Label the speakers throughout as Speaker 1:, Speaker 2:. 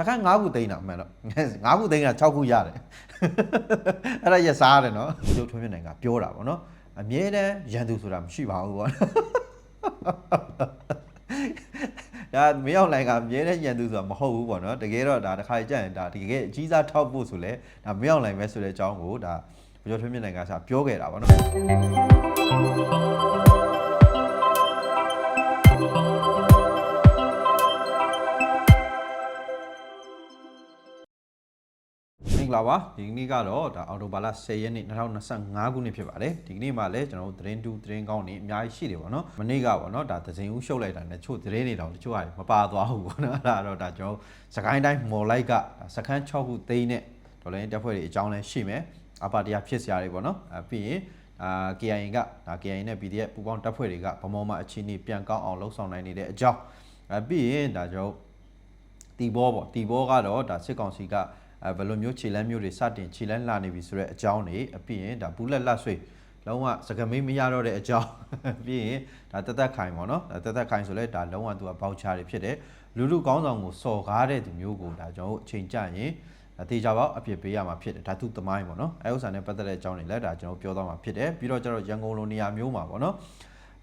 Speaker 1: စခန်း9ခုသိန်းတာအမှန်တော့9ခုသိန်းက6ခုရတယ်အဲ့ဒါရစားရတယ်နော်ကျုပ်ထွန်းမြင့်နိုင်ကပြောတာပေါ့နော်အမြဲတမ်းရန်သူဆိုတာမရှိပါဘူးပေါ့ဒါမင်းအောင်လိုင်ကအမြဲတမ်းရန်သူဆိုတာမဟုတ်ဘူးပေါ့နော်တကယ်တော့ဒါတစ်ခါကြရင်ဒါတကယ်အကြီးစားထောက်ဖို့ဆိုလဲဒါမင်းအောင်လိုင်ပဲဆိုတဲ့အကြောင်းကိုဒါဘယ်လိုထွန်းမြင့်နိုင်ကစားပြောခဲ့တာပေါ့နော် ဂလာပါဒီကနေ့ကတော့ဒါအော်တိုဘာလ10ရက်နေ့2025ခုနှစ်ဖြစ်ပါတယ်ဒီကနေ့မှလည်းကျွန်တော်တို့သတင်းတူသတင်းကောင်းနေအများကြီးရှိတယ်ပေါ့နော်မနေ့ကပေါ့နော်ဒါသတင်းဦးရှုပ်လိုက်တာနဲ့ချို့သတင်းတွေတောင်တချို့ဟာမပါသွားဘူးပေါ့နော်အဲ့ဒါတော့ဒါကျွန်တော်စကိုင်းတိုင်းမော်လိုက်ကစခန်း6ခုသိန်းနဲ့ဒေါ်လာတက်ဖွဲ့တွေအကြောင်းလဲရှိမယ်အပါတရားဖြစ်စရာတွေပေါ့နော်အဲပြီးရင်အာ KIN ကဒါ KIN နဲ့ PDF ပူပေါင်းတပ်ဖွဲ့တွေကဗမောမှာအခြေအနေပြန်ကောင်းအောင်လှုပ်ဆောင်နိုင်နေတဲ့အကြောင်းအဲပြီးရင်ဒါကျွန်တော်တီဘောပေါ့တီဘောကတော့ဒါစစ်ကောင်စီက အဲဘယ်လိုမျိုးခြေလမ်းမျိုးတွေစတင်ခြေလမ်းလာနေပြီဆိုတော့အကြောင်းတွေအပြင်ရင်ဒါဘူးလက်လက်ဆွေလုံးဝစကမိတ်မရတော့တဲ့အကြောင်းပြီးရင်ဒါတသက်ခိုင်ပေါ့နော်ဒါတသက်ခိုင်ဆိုလဲဒါလုံးဝသူကဘောက်ချာတွေဖြစ်တယ်လူလူကောင်းဆောင်ကိုစော်ကားတဲ့သူမျိုးကိုဒါကျွန်တော်တို့အချိန်ကြရင်ဒါတေချာပေါက်အပြစ်ပေးရမှာဖြစ်တယ်ဒါသူသမိုင်းပေါ့နော်အဲဥစ္စာနဲ့ပတ်သက်တဲ့အကြောင်းတွေလည်းဒါကျွန်တော်ပြောသွားမှာဖြစ်တယ်ပြီးတော့ကျတော့ရန်ကုန်လိုနေရာမျိုးမှာပေါ့နော်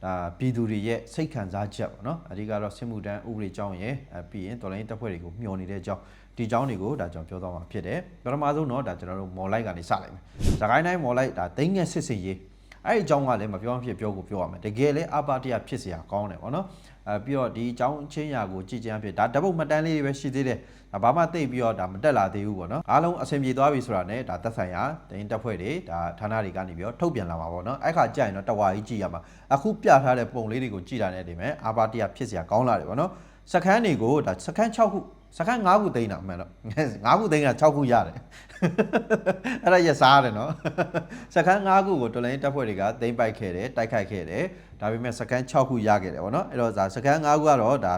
Speaker 1: ဒါပြည်သူတွေရဲ့စိတ်ခံစားချက်ပေါ့နော်အဓိကတော့စစ်မှုတန်းဥပဒေကြောင်းရယ်အပြီးရင်တော်လိုင်းတပ်ဖွဲ့တွေကိုမျှော်နေတဲ့အကြောင်း ဒီအကြောင်းတွေကိုဒါကျွန်တော်ပြောသွားမှာဖြစ်တယ်ပထမဆုံးတော့ဒါကျွန်တော်တို့မော်လိုက်ကနေစလိုက်မယ်သခိုင်းတိုင်းမော်လိုက်ဒါသိငယ်စစ်စစ်ရေးအဲ့ဒီအကြောင်းကလည်းမပြောဖြစ်ပြောကိုပြောရမယ်တကယ်လဲအပါတရဖြစ်စရာကောင်းတယ်ပေါ့နော်အဲပြီးတော့ဒီအကြောင်းချင်းရာကိုကြည်ကြမ်းဖြစ်ဒါဓာတ်ပုံမှတ်တမ်းလေးတွေပဲရှိသေးတယ်ဒါဘာမှသိပြီးတော့ဒါမတက်လာသေးဘူးပေါ့နော်အားလုံးအဆင်ပြေသွားပြီဆိုတာနဲ့ဒါသက်ဆိုင်ရာတင်းတက်ဖွဲ့တွေဒါဌာနတွေကနေပြီးတော့ထုတ်ပြန်လာမှာပေါ့နော်အဲ့ခါကြရင်တော့တဝါကြီးကြည့်ရမှာအခုပြထားတဲ့ပုံလေးတွေကိုကြည့်တာနဲ့တင်မယ်အပါတရဖြစ်စရာကောင်းလာတယ်ပေါ့နော်စကန်းတွေကိုဒါစကန်း6ခု စခန်း9ခုသိန်းတာအမှန်တော့9ခုသိန်းက6ခုရတယ်အဲ့ဒါရစားရတယ်နော်စခန်း9ခုကိုတော်လိုင်းတပ်ဖွဲ့တွေကသိမ်းပိုက်ခဲ့တယ်တိုက်ခိုက်ခဲ့တယ်ဒါပေမဲ့စခန်း6ခုရခဲ့တယ်ဗောနော်အဲ့တော့ဒါစခန်း9ခုကတော့ဒါ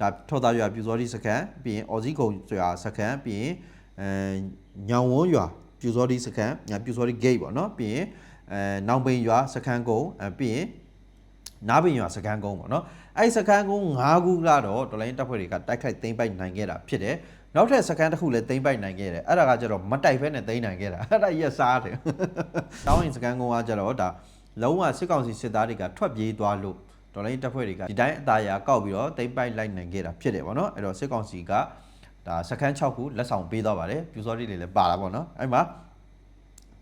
Speaker 1: ဒါထော်သားရွာပြူစောတိစခန်းပြီးရင်အော်စီကုံရွာစခန်းပြီးရင်အဲညောင်ဝန်းရွာပြူစောတိစခန်းညာပြူစောတိ gate ဗောနော်ပြီးရင်အဲနောင်ပိန်ရွာစခန်းကုန်းအဲပြီးရင်နားပင်ရွာစကန်းကုန်းပေါ့နော် အဲ့ဒီစကန်းကုန်း၅ခုကတော့တော်လိုင်းတပ်ဖွဲ့တွေကတိုက်ခိုက်သိမ်းပိုက်နိုင်ခဲ့တာဖြစ်တယ်နောက်ထပ်စကန်းတစ်ခုလည်းသိမ်းပိုက်နိုင်ခဲ့တယ်အဲ့ဒါကကျတော့မတိုက်ဖဲနဲ့သိမ်းနိုင်ခဲ့တာအဲ့ဒါရက်စားတယ်တောင်းရင်စကန်းကုန်းကကျတော့ဒါလုံးဝစစ်ကောင်စီစစ်သားတွေကထွက်ပြေးသွားလို့တော်လိုင်းတပ်ဖွဲ့တွေကဒီတိုင်းအသားအရာကောက်ပြီးတော့သိမ်းပိုက်လိုက်နိုင်ခဲ့တာဖြစ်တယ်ပေါ့နော်အဲ့တော့စစ်ကောင်စီကဒါစကန်း6ခုလက်ဆောင်ပေးသွားပါတယ်ပြူစောတိတွေလည်းပါတာပေါ့နော်အဲ့မှာ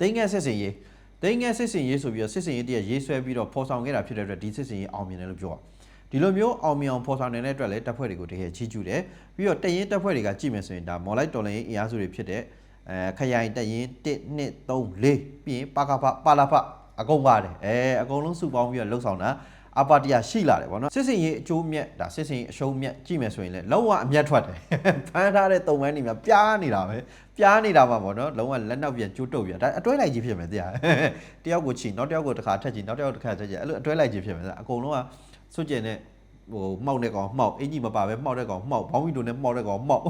Speaker 1: တိန်းငယ်စစ်စင်ရေးတိန်းငယ်စစ်စင်ရေးဆိုပြီးတော့စစ်စင်ရေးတည်းရေးဆွဲပြီးတော့ဖော်ဆောင်ခဲ့တာဖြစ်တဲ့အတွက်ဒီစစ်စင်ရေးအောင်မြင်တယ်လို့ပြောတာ ဒီလိုမျိုးအောင်မြင်အောင်ဖော်ဆောင်နိုင်တဲ့အတွက်လည်းတပ်ဖွဲ့တွေကိုတကယ်ချီးကျူးတယ်ပြီးတော့တရင်တပ်ဖွဲ့တွေကကြည့်မယ်ဆိုရင်ဒါမော်လိုက်တော်လိုင်းအင်အားစုတွေဖြစ်တဲ့အဲခရိုင်တရင်1 2 3 4ပြီးရင်ပါကဖပါလာဖအကုန်ပါတယ်အဲအကုန်လုံးစုပေါင်းပြီးတော့လှုပ်ဆောင်တာအပါတရရှိလာတယ်ဗောနော်စစ်စင်ရေးအကျိုးမြတ်ဒါစစ်စင်ရေးအရှုံးမြတ်ကြည့်မယ်ဆိုရင်လည်းလုံးဝအမျက်ထွက်တယ်ဖမ်းထားတဲ့တုံပန်းတွေများပြားနေတာပဲပြားနေတာမှာဗောနော်လုံးဝလက်နောက်ပြန်ကျိုးတုပ်ပြန်ဒါအတွဲလိုက်ကြီးဖြစ်မယ်တရားတယောက်ကိုချီနောက်တယောက်ကိုတစ်ခါထက်ချီနောက်တယောက်တစ်ခါထက်ချီအဲ့လိုအတွဲလိုက်ကြီးဖြစ်မယ်အကုန်လုံးက စွတ်ကျင်တဲ့ဟိုမှောက်တဲ့ကောင်မှောက်အင်ကြီးမပါပဲမှောက်တဲ့ကောင်မှောက်ဘောင်းမီတိုနဲ့မှောက်တဲ့ကောင်မှောက်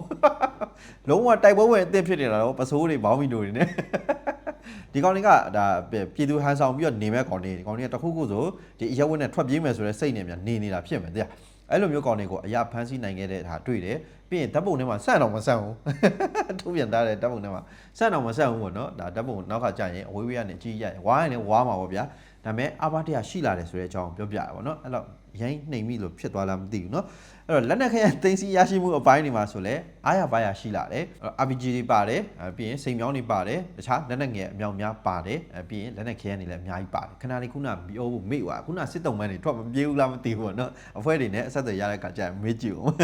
Speaker 1: လုံးဝတိုက်ပွဲဝင်အသင့်ဖြစ်နေတာတော့ပစိုးတွေဘောင်းမီတိုတွေနဲ့ဒီကောင်တွေကဒါပြည်သူဟန်ဆောင်ပြီးတော့နေမဲ့ကောင်တွေဒီကောင်တွေကတခုခုဆိုဒီအရက်ဝက်နဲ့ထွက်ပြေးမယ်ဆိုတဲ့စိတ်နဲ့များနေနေတာဖြစ်မယ်တရားအဲ့လိုမျိုးကောင်တွေကိုအရာဖမ်းဆီးနိုင်ခဲ့တဲ့ဟာတွေ့တယ်ပြီးရင်ဓာတ်ပုံထဲမှာစန့်တော့မစန့်ဘူးထုတ်ပြန်ထားတဲ့ဓာတ်ပုံထဲမှာစန့်တော့မစန့်ဘူးပေါ့နော်ဒါဓာတ်ပုံနောက်ခါကြာရင်အဝေးဝေးကနေကြည့်ရရင်ဝါရင်လည်းဝါမှာပေါ့ဗျာဒါပေမဲ့အဘတရားရှိလာတယ်ဆိုတဲ့အကြောင်းပြောပြရပါတော့အဲ့တော့ ရိုင်းနှိမ်မိလို့ဖြစ်သွားလားမသိဘူးเนาะအဲ့တော့လက်နက်ခဲယံသိမ်းစီရရှိမှုအပိုင်းတွေမှာဆိုလဲအားရပါရရှိလာတယ်အဲ့တော့ RPG တွေပါတယ်အဲပြီးရင်စိန်မြောင်းတွေပါတယ်တခြားလက်နက်ငယ်အမြောက်များပါတယ်အဲပြီးရင်လက်နက်ခဲယံတွေလည်းအများကြီးပါတယ်ခဏလေးခုနပြောဖို့မေ့သွားခုနစစ်တုံးမန်းတွေထွက်မပြေးဘူးလားမသိဘူးပေါ့နော်အဖွဲတွေနဲ့အဆက်အသွယ်ရတဲ့အခါကျရင်မေ့ကြည့်အောင်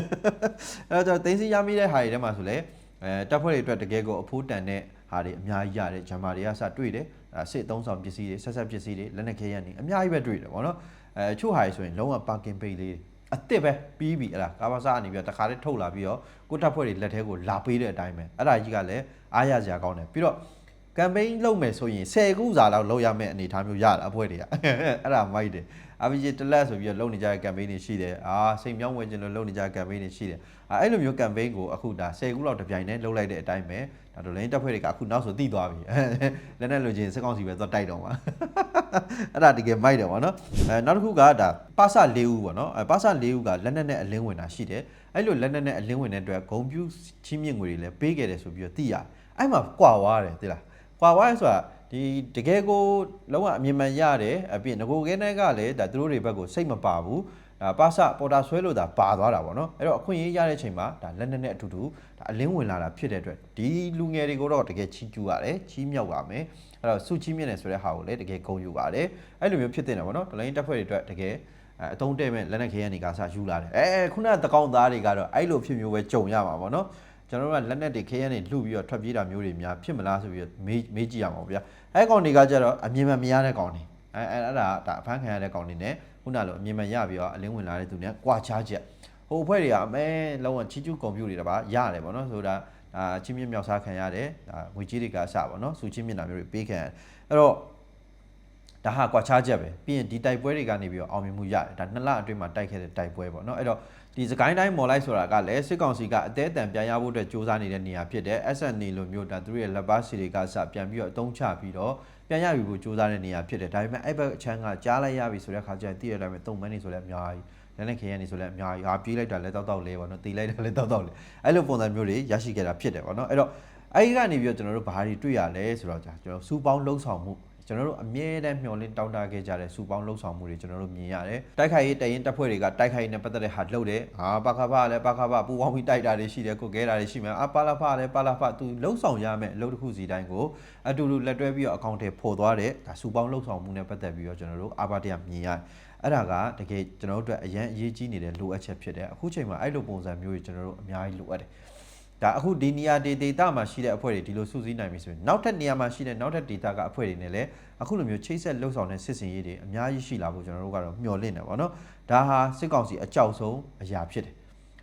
Speaker 1: အဲ့တော့သိမ်းစီရမိတဲ့ဟာတွေထဲမှာဆိုလဲအဲတပ်ဖွဲ့တွေအတွက်တကယ်ကိုအဖိုးတန်တဲ့ဟာတွေအများကြီးရတယ်ဂျမ်မာတွေကစတွေ့တယ်အဲစစ်သုံးဆောင်ပစ္စည်းတွေဆက်ဆက်ပစ္စည်းတွေလက်နက်ခဲယံတွေအများကြီးပဲတွေ့တယ်ပေါ့နော် အဲချို့ဟာတွေဆိုရင်လုံးဝပါကင်ပိတ်လေးတွေအစ်စ်ပဲပြီးပြီအဲ့ဒါကာဘာစာအနေပြီးတော့တခါတည်းထုတ်လာပြီးတော့ကိုတပ်ဖွဲ့တွေလက်ထဲကိုလာပေးတဲ့အတိုင်းပဲအဲ့ဒါကြီးကလည်းအားရစရာကောင်းတယ်ပြီးတော့ကမ်ပိန်းလုပ်မယ်ဆိုရင်10ခုစာလောက်လုပ်ရမယ့်အနေအထားမျိုးရတာအဖွဲ့တွေကအဲ့ဒါမိုက်တယ် RPG တလက်ဆိုပြီးတော့လုပ်နေကြတဲ့ campaign တွေရှိတယ်အာစိတ်မြောင်းဝင်ခြင်းလို့လုပ်နေကြတဲ့ campaign တွေရှိတယ်အာအဲ့လိုမျိုး campaign ကိုအခုဒါ10ခုလောက်တစ်ပြိုင်တည်းလုပ်လိုက်တဲ့အတိုင်းပဲဒါတို့လည်းတပ်ဖွဲ့တွေကအခုနောက်ဆိုတိသွားပြီလက်နဲ့လူချင်းစစ်ကောင်စီပဲသွားတိုက်တော့မှာအဲ့ဒါတကယ်မိုက်တယ်ဗောနော်အဲနောက်တစ်ခုကဒါပါစ၄ဦးဗောနော်အဲပါစ၄ဦးကလက်နက်နဲ့အလင်းဝင်တာရှိတယ်အဲ့လိုလက်နက်နဲ့အလင်းဝင်တဲ့အတွက်ဂုံပြူချင်းမြင့်ငွေတွေလည်းပေးခဲ့တယ်ဆိုပြီးတော့သိရတယ်အဲ့မှာကွာွားတယ်သိလားကွာွားရဲဆိုတာ ဒီတကယ်ကိုလုံးဝအမြင်မှန်ရတယ်အပြင်ငကိုကဲနဲ့ကလည်းဒါသူတို့တွေဘက်ကိုစိတ်မပါဘူးဒါပါစပေါ်တာဆွဲလို့ဒါပါသွားတာဗောနော်အဲ့တော့အခွင့်အရေးရတဲ့အချိန်မှာဒါလက်နက်နဲ့အတူတူဒါအလင်းဝင်လာတာဖြစ်တဲ့အတွက်ဒီလူငယ်တွေကိုတော့တကယ်ချီးကျူးရတယ်ချီးမြှောက်ပါမယ်အဲ့တော့စုချီးမြှင့်တယ်ဆိုတဲ့ဟာကိုလည်းတကယ်ဂုဏ်ယူပါတယ်အဲ့လိုမျိုးဖြစ်တဲ့တယ်ဗောနော်ဒလိုင်းတက်ဖွဲ့တွေအတွက်တကယ်အဲအတုံးတဲ့မဲ့လက်နက်ခဲရန်တွေကစယူလာတယ်အဲခုနကတကောင်သားတွေကတော့အဲ့လိုဖြစ်မျိုးပဲကြုံရမှာဗောနော် ကျွန်တော်တို့ကလက်နက်တွေခဲရန်တွေလှုပ်ပြီးတော့ထွက်ပြေးတာမျိုးတွေများဖြစ်မလားဆိုပြီးတော့မေးမေးကြည့်ရမှာဗျာအဲကောင်တွေကကြတော့အမြင်မှန်မရတဲ့ကောင်တွေအဲအဲအဲ့ဒါဒါအဖမ်းခံရတဲ့ကောင်တွေ ਨੇ ခုနလိုအမြင်မှန်ရပြီးတော့အလင်းဝင်လာတဲ့သူ ਨੇ ကွာချားချက်ဟိုအဖွဲ့တွေကအမဲလုံးဝချီကျူးကွန်ပျူတာတွေပါရတယ်ဗောနော်ဆိုတာဒါချင်းမြင့်မြောက်စားခံရတယ်ဒါငွေကြီးတွေကစပါနော်စူချင်းမြင့်တာမျိုးတွေပေးခံရတယ်အဲ့တော့ ဒါဟာကွာချားချက်ပဲပြီးရင်ဒီတိုက်ပွဲတွေကနေပြီးတော့အောင်မြင်မှုရတယ်ဒါနှစ်လအတွင်းမှာတိုက်ခဲ့တဲ့တိုက်ပွဲပေါ့နော်အဲ့တော့ဒီစကိုင်းတိုင်းမော်လိုက်ဆိုတာကလည်းစစ်ကောင်စီကအသေးအတန်ပြန်ရဖို့အတွက်စ조사နေတဲ့နေရာဖြစ်တယ် SNN လိုမျိုးဒါသူတို့ရဲ့လက်ပါစီတွေကစပြန်ပြီးတော့အတုံးချပြီးတော့ပြန်ရယူဖို့စ조사တဲ့နေရာဖြစ်တယ်ဒါပေမဲ့အဲ့ဘက်အချမ်းကကြားလိုက်ရပြီဆိုတဲ့ခါကျရင်တည့်ရတိုင်းပဲတုံမန်းနေဆိုလည်းအများကြီးလက်နဲ့ခရမ်းနေဆိုလည်းအများကြီးဟာပြေးလိုက်တာလည်းတောက်တောက်လေးပေါ့နော်တီးလိုက်တာလည်းတောက်တောက်လေးအဲ့လိုပုံစံမျိုးတွေရရှိခဲ့တာဖြစ်တယ်ပေါ့နော်အဲ့တော့အဲ့ဒီကနေပြီးတော့ကျွန်တော်တို့ဘာတွေတွေ့ရလဲဆိုတော့ကျွန်တော်စူပေါင်းလှုပ်ဆောင်မှု ကျွန်တော်တို့အမြဲတမ်းမျှော်လင့်တောင်းတခဲ့ကြတဲ့စူပေါင်းလှုပ်ဆောင်မှုတွေကျွန်တော်တို့မြင်ရတယ်တိုက်ခိုက်ရေးတရင်တပ်ဖွဲ့တွေကတိုက်ခိုက်ရေးနဲ့ပတ်သက်တဲ့ဟာလှုပ်တယ်ဟာပခဖလည်းပခဖပူပေါင်းပြီးတိုက်တာတွေရှိတယ်ကိုကဲတာတွေရှိမယ်အပါလာဖလည်းပါလာဖသူလှုပ်ဆောင်ရမယ်အလုပ်တစ်ခုစီတိုင်းကိုအတူတူလက်တွဲပြီးတော့အကောင့်ထဲပေါ်သွားတဲ့ဒါစူပေါင်းလှုပ်ဆောင်မှုနဲ့ပတ်သက်ပြီးတော့ကျွန်တော်တို့အာဘတရမြင်ရတယ်အဲ့ဒါကတကယ်ကျွန်တော်တို့အတွက်အရန်အရေးကြီးနေတဲ့လိုအပ်ချက်ဖြစ်တယ်အခုချိန်မှာအဲ့လိုပုံစံမျိုးတွေကျွန်တော်တို့အများကြီးလိုအပ်တယ် ဒါအခုဒီနေရာဒေဒေတာမှာရှိတဲ့အဖွဲ့တွေဒီလိုစုစည်းနိုင်ပြီဆိုရင်နောက်ထပ်နေရာမှာရှိတဲ့နောက်ထပ်ဒေတာကအဖွဲ့တွေနဲ့လည်းအခုလိုမျိုးချိတ်ဆက်လှုပ်ဆောင်တဲ့စစ်စင်ရေးတွေအများကြီးရှိလာဖို့ကျွန်တော်တို့ကတော့မျှော်လင့်တယ်ပေါ့နော်ဒါဟာစစ်ကောင်စီအကြောက်ဆုံးအရာဖြစ်တယ်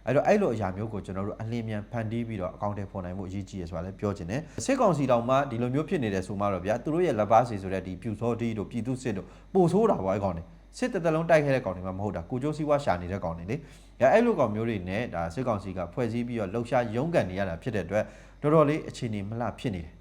Speaker 1: အဲ့တော့အဲ့လိုအရာမျိုးကိုကျွန်တော်တို့အလင်းမြန်ဖန်တီးပြီးတော့အကောင့်ထဲပေါ်နိုင်မှုအရေးကြီးရဆိုတာလည်းပြောချင်တယ်စစ်ကောင်စီတောင်မှဒီလိုမျိုးဖြစ်နေတယ်ဆိုမှတော့ဗျာသူတို့ရဲ့လက်ပါစီဆိုတဲ့ဒီပြူစောတီတို့ပြည်သူစစ်တို့ပို့ဆိုးတာပေါ့အဲ့ကောင်တွေ စစ်တတလုံးတိုက်ခဲ့တဲ့ကောင်တွေမှမဟုတ်တာကိုကျိုးစည်းဝါရှာနေတဲ့ကောင်တွေလေအဲအဲ့လိုကောင်မျိုးတွေနဲ့ဒါစစ်ကောင်စီကဖွဲ့စည်းပြီးတော့လှုပ်ရှားရုန်းကန်နေရတာဖြစ်တဲ့အတွက်တော်တော်လေးအခြေအနေမလှဖြစ်နေတယ်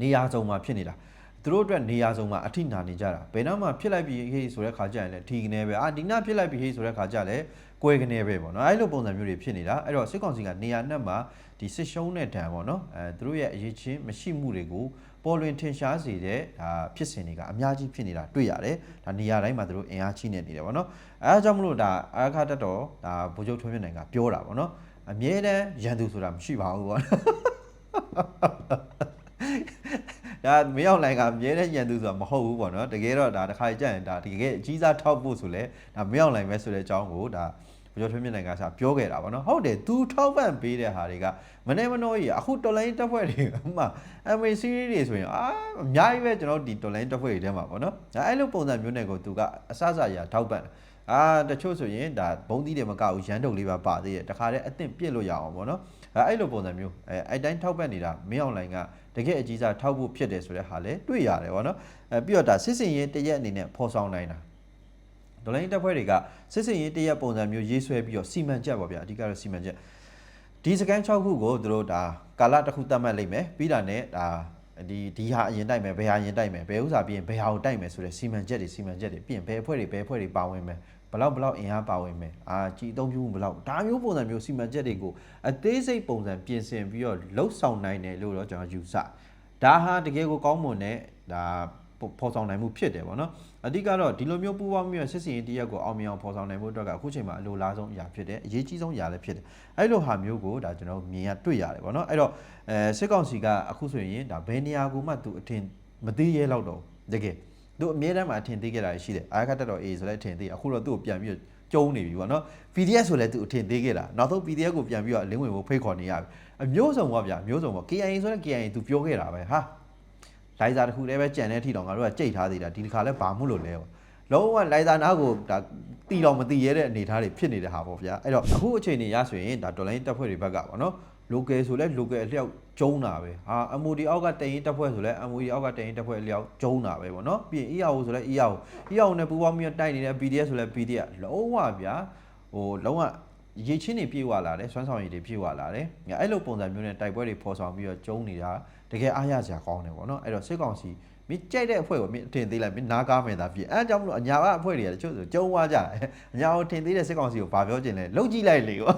Speaker 1: နေရာစုံမှာဖြစ်နေတာသူတို့အတွက်နေရာစုံမှာအထိနာနေကြတာဘယ်တော့မှဖြစ်လိုက်ပြီဟေးဆိုတဲ့ခါကျရင်လည်းဒီကနေပဲအာဒီနာဖြစ်လိုက်ပြီဟေးဆိုတဲ့ခါကျလည်း ကွဲကနေပဲပေါ့နော်အဲ့လိုပုံစံမျိုးတွေဖြစ်နေတာအဲ့တော့စစ်ကောင်စီကနေရာနဲ့မှာဒီစစ်ရှုံးတဲ့ဒဏ်ပေါ့နော်အဲသူတို့ရဲ့အရေးချင်းမရှိမှုတွေကိုပေါ်လွင်ထင်ရှားစေတဲ့ဒါဖြစ်စဉ်တွေကအများကြီးဖြစ်နေတာတွေ့ရတယ်ဒါနေရာတိုင်းမှာသူတို့အင်အားချိနေနေတယ်ပေါ့နော်အဲဒါကြောင့်မလို့ဒါအာခတက်တော်ဒါဗိုလ်ချုပ်ထွန်းမြတ်နိုင်ကပြောတာပေါ့နော်အမြဲတမ်းရန်သူဆိုတာမရှိပါဘူးပေါ့ဒါမင်းအောင်လိုင်ကအမြဲတမ်းရန်သူဆိုတာမဟုတ်ဘူးပေါ့နော်တကယ်တော့ဒါတစ်ခါကြရင်ဒါတကယ်အကြီးစားထောက်ဖို့ဆိုလဲဒါမင်းအောင်လိုင်ပဲဆိုတဲ့အကြောင်းကိုဒါ ဘကျော်ထွေးမြင့်နိုင်ကစားပြောခဲ့တာပေါ့နော်ဟုတ်တယ်သူထောက်ပံ့ပေးတဲ့ဟာတွေကမနေမနှောကြီးအခုတော်လိုင်းတက်ဖွဲ့တွေဥမာ MA series တွေဆိုရင်အာအများကြီးပဲကျွန်တော်ဒီတော်လိုင်းတက်ဖွဲ့တွေထဲမှာပေါ့နော်ဒါအဲ့လိုပုံစံမျိုးနဲ့ကိုသူကအစစရာထောက်ပံ့အာတချို့ဆိုရင်ဒါဘုံသီးတွေမကဘူးရန်တုပ်လေးပါပါသေးတယ်တခါတည်းအသင့်ပြစ်လို့ရအောင်ပေါ့နော်အဲအဲ့လိုပုံစံမျိုးအဲအဲ့တိုင်းထောက်ပံ့နေတာမင်းအောင်လိုင်ကတကယ်အကြီးစားထောက်ဖို့ဖြစ်တယ်ဆိုတဲ့ဟာလည်းတွေ့ရတယ်ပေါ့နော်အဲပြီးတော့ဒါစစ်စင်ရင်တရက်အနေနဲ့ဖော်ဆောင်နိုင်တာ ဒေါ်လာရင်းတပ်ဖွဲ့တွေကစစ်စင်ရေးတရက်ပုံစံမျိုးရေးဆွဲပြီးတော့စီမံချက်ပေါ့ဗျာအဓိကတော့စီမံချက်ဒီစကန်6ခုကိုသူတို့ဒါကာလတစ်ခုသတ်မှတ်လိုက်မယ်ပြီးတာနဲ့ဒါဒီဒီဟာအရင်တိုက်မယ်ဘယ်ဟာအရင်တိုက်မယ်ဘယ်ဥစ္စာပြီးရင်ဘယ်ဟာကိုတိုက်မယ်ဆိုတဲ့စီမံချက်တွေစီမံချက်တွေပြီးရင်ဘယ်အဖွဲ့တွေဘယ်အဖွဲ့တွေပါဝင်မယ်ဘလောက်ဘလောက်အင်အားပါဝင်မယ်အာကြည်အသုံးပြုမှုဘလောက်ဒါမျိုးပုံစံမျိုးစီမံချက်တွေကိုအသေးစိတ်ပုံစံပြင်ဆင်ပြီးတော့လှုပ်ဆောင်နိုင်တယ်လို့တော့ကျွန်တော်ယူဆဒါဟာတကယ်ကိုကောင်းမွန်တဲ့ဒါ ဖော်ဆောင်နိုင်မှုဖြစ်တယ်ပေါ့နော်အဓိကတော့ဒီလိုမျိုးပူပေါင်းမျိုးစစ်စင်ရေးတရက်ကိုအောင်မြင်အောင်ဖော်ဆောင်နိုင်ဖို့အတွက်ကအခုချိန်မှာအလိုလားဆုံးအရာဖြစ်တယ်အရေးကြီးဆုံးအရာလည်းဖြစ်တယ်အဲ့လိုဟာမျိုးကိုဒါကျွန်တော်မြင်ရတွေ့ရတယ်ပေါ့နော်အဲ့တော့အဲစစ်ကောင်စီကအခုဆိုရင်ဒါဘယ်နေရာကိုမှသူအထင်မသေးရဲတော့တော့တကယ်သူအမြဲတမ်းမှာအထင်သေးခဲ့တာရှိတယ်အားခတ်တက်တော့အေးဆိုလည်းအထင်သေးအခုတော့သူ့ကိုပြန်ပြီးကျုံးနေပြီပေါ့နော် PDF ဆိုလည်းသူအထင်သေးခဲ့တာနောက်ဆုံး PDF ကိုပြန်ပြီးတော့အလင်းဝင်ဖို့ဖိတ်ခေါ်နေရပြီအမျိုးစုံပါဗျာအမျိုးစုံပါ KIA ဆိုတဲ့ KIA သူပြောခဲ့တာပဲဟာ လိုက်စာတစ်ခုတည်းပဲကြံတဲ့အထိတော့ငါတို့ကကြိတ်ထားသေးတာဒီတစ်ခါလဲဘာမှုလို့လဲပေါ့လုံးဝလိုက်စာနာကိုဒါတီတော်မတီရဲတဲ့အနေအထားတွေဖြစ်နေတဲ့ဟာပေါ့ဗျာအဲ့တော့အခုအချိန်နေရဆိုရင်ဒါဒေါ်လာတက်ဖွဲ့တွေဘက်ကပေါ့နော် local ဆိုလဲ local အလျောက်ကျုံးတာပဲဟာ MOD အောက်ကတရင်တက်ဖွဲ့ဆိုလဲ MOD အောက်ကတရင်တက်ဖွဲ့အလျောက်ကျုံးတာပဲပေါ့နော်ပြီးရင် EAO ဆိုလဲ EAO EAO နဲ့ပူးပေါင်းပြီးတိုက်နေတဲ့ PDF ဆိုလဲ PDF လုံးဝဗျာဟိုလုံးဝရေချင်းတွေပြေဝလာတယ်စွမ်းဆောင်ရည်တွေပြေဝလာတယ်။အဲ့လိုပုံစံမျိုးနဲ့တိုက်ပွဲတွေဖော်ဆောင်ပြီးတော့ကျုံးနေတာ တကယ်အားရစရာကောင်းတယ်ပေါ့နော်။အဲ့တော့စစ်ကောင်စီမင်းကြိုက်တဲ့အဖွဲ့ကိုမင်းအထင်သေးလိုက်မင်းနားကားမယ်သာဖြစ်အဲအကြောင်းမလို့အညာဘအဖွဲ့တွေကတချို့ဆိုကြုံသွားကြတယ်အညာကိုထင်သေးတဲ့စစ်ကောင်စီကိုဗာပြောချင်လဲလုံကြည့်လိုက်လေပေါ့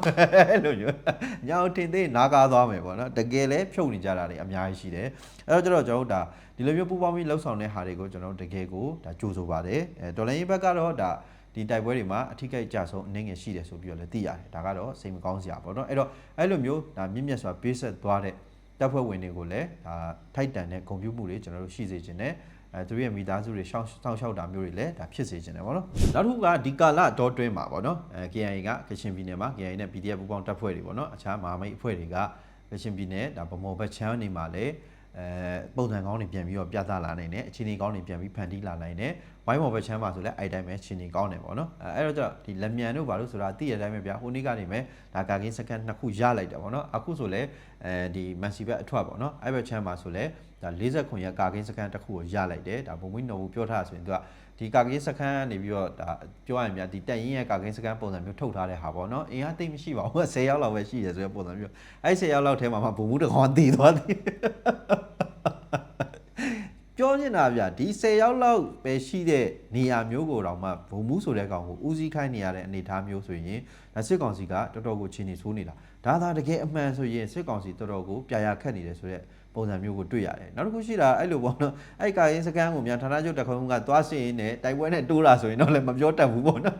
Speaker 1: အဲ့လိုမျိုးအညာကိုထင်သေးနားကားသွားမယ်ပေါ့နော်တကယ်လဲဖြုတ်နေကြတာတွေအများကြီးရှိတယ်အဲ့တော့ကျွန်တော်တို့ဒါဒီလိုမျိုးပူပေါင်းပြီးလှုပ်ဆောင်တဲ့ဟာတွေကိုကျွန်တော်တို့တကယ်ကိုဒါကြိုးဆိုပါတယ်အဲဒေါ်လာရေးဘက်ကတော့ဒါဒီတိုက်ပွဲတွေမှာအထီးကိတ်ကြဆုံးအနေငယ်ရှိတယ်ဆိုပြီးတော့လည်းသိရတယ်ဒါကတော့စိတ်မကောင်းစရာပေါ့နော်အဲ့တော့အဲ့လိုမျိုးဒါမြင့်မြတ်စွာပေးဆက်သွားတဲ့ တပ်ဖွဲ့ဝင်တွေကိုလည်းဒါထိုက်တန်တဲ့ဂုဏ်ပြုမှုတွေကျွန်တော်တို့ရှိစေခြင်းနဲ့အဲသူတို့ရဲ့မိသားစုတွေရှောင်းစောင်းရှောက်တာမျိုးတွေလည်းဒါဖြစ်စေခြင်းတယ်ပေါ့နော်နောက်တစ်ခုကဒီကာလတော့တွင်းမှာပေါ့နော်အဲ KIA ကကချင်ပြည်နယ်မှာ KIA နဲ့ PDF ပူးပေါင်းတပ်ဖွဲ့တွေပေါ့နော်အခြားမဟာမိတ်အဖွဲ့တွေကကချင်ပြည်နယ်ဒါဗမော်ဘက်ချမ်းနေမှာလည်း အဲပုံစံကောင်းတွေပြန်ပြီးတော့ပြသလာနိုင်တယ်အခြေအနေကောင်းတွေပြန်ပြီးဖန်တီးလာနိုင်တယ်ဝိုင်းမော်ဘက်ချမ်းမှာဆိုလည်းအဲ့တိုင်းပဲအခြေအနေကောင်းတယ်ပေါ့နော်အဲအဲ့တော့ကျတော့ဒီလက်မြန်တို့ဘာလို့ဆိုတာသိရတဲ့အတိုင်းပဲဗျာဟိုနေ့ကနေပဲဒါကာကင်းစကန်နှစ်ခုရလိုက်တယ်ပေါ့နော်အခုဆိုလည်းအဲဒီမန်စီဘက်အထွက်ပေါ့နော်အဲ့ဘက်ချမ်းမှာဆိုလည်းဒါ40ခွန်ရကာကင်းစကန်တစ်ခုကိုရလိုက်တယ်ဒါဘုံမွေးနော်ဘူးပြောထားဆိုရင်သူက ဒီကာကင်းစခန်းနေပြီးတော့ဒါပြောရရင်များဒီတက်ရင်ရဲ့ကာကင်းစခန်းပုံစံမျိုးထုတ်ထားတဲ့ဟာပေါ့နော်အင်အားသိမ့်မရှိပါဘူး10ရောက်လောက်ပဲရှိရဆိုတဲ့ပုံစံမျိုးအဲ့10ရောက်လောက်ထဲမှာမှဘုံမှုတစ်ကောင်တည်သွားသည်ပြောချင်တာဗျဒီ10ရောက်လောက်ပဲရှိတဲ့နေရာမျိုးကိုတော့မှဘုံမှုဆိုတဲ့ကောင်ကိုဦးစီးခိုင်းနေရတဲ့အနေအထားမျိုးဆိုရင်ဒါစစ်ကောင်စီကတော်တော်ကိုချင်းနေဆိုးနေတာဒါသာတကယ်အမှန်ဆိုရင်စစ်ကောင်စီတော်တော်ကိုပြာရခတ်နေတယ်ဆိုတဲ့ ပုံစံမျိုးကိုတွေ့ရတယ်နောက်တစ်ခုရှိတာအဲ့လိုပေါ့နော်အဲ့ကာရင်စကန်ကိုများဌာနချုပ်တစ်ခုံကသွားစင်းနဲ့တိုက်ပွဲနဲ့တိုးလာဆိုရင်တော့လည်းမပြောတတ်ဘူးပေါ့နော်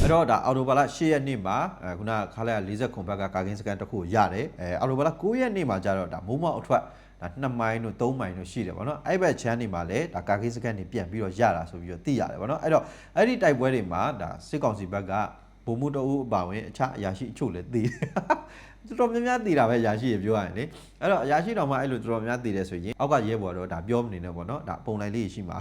Speaker 1: အဲ့တော့ဒါအော်တိုဘာလ10ရက်နေ့မှာအဲခုနခါလိုက်40ခွန်ဘက်ကကာကင်းစကန်တစ်ခုရတယ်အဲအော်တိုဘာလ9ရက်နေ့မှာကျတော့ဒါမိုးမောက်အထွက်ဒါ2မိုင်တို့3မိုင်တို့ရှိတယ်ဗောနော်အဲ့ဘက်ချမ်းနေမှာလည်းဒါကာကိစကန်နေပြန်ပြီးတော့ရတာဆိုပြီးတော့သိရတယ်ဗောနော်အဲ့တော့အဲ့ဒီတိုက်ပွဲတွေမှာဒါစစ်ကောင်စီဘက်က ဘုံမှုတအုပ်အပါဝင်အခြားအရာရှိအချို့လည်းသိတယ်တော်တော်များများသိတာပဲအရာရှိတွေပြောရရင်လေအဲ့တော့အရာရှိတော်မှအဲ့လိုတော်တော်များသိတယ်ဆိုရင်အောက်ကရဲဘော်တော့ဒါပြောမနေနဲ့ဗောနော်ဒါပုံလိုက်လေးရှိမှာ